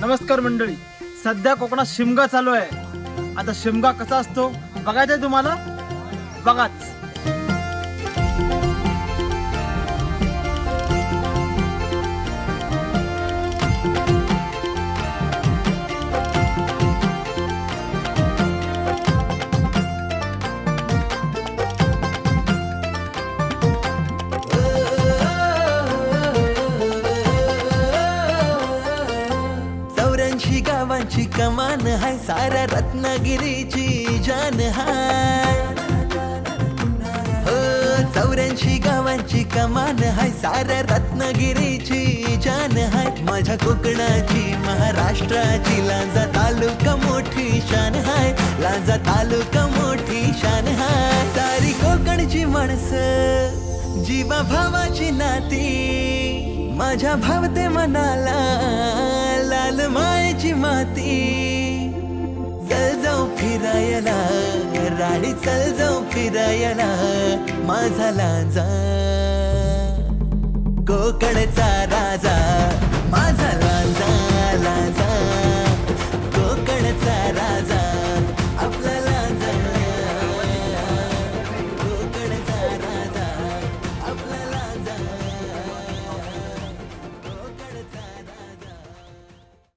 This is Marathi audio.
नमस्कार मंडळी. सध्या कोकणात शिमगा चालू आहे. आता शिमगा कसा असतो? बघायचंय तुम्हाला? बघाच. चौऱ्याऐंशी गावांची कमान हाय साऱ्या रत्नागिरीची जान हाय. हो चौऱ्याऐंशी गावांची कमान हाय साऱ्या रत्नागिरीची जान हाय. माझ्या कोकणाची महाराष्ट्राची लांजा तालुका मोठी शान हाय. लांजा तालुका मोठी शान हाय. सारी कोकणची माणसं जीवा भावाची नाती माझ्या भावते मनाला मायेची माती चल जाऊ फिरायला राणी चल जाऊ फिरायला माझा लांजा. कोकणचा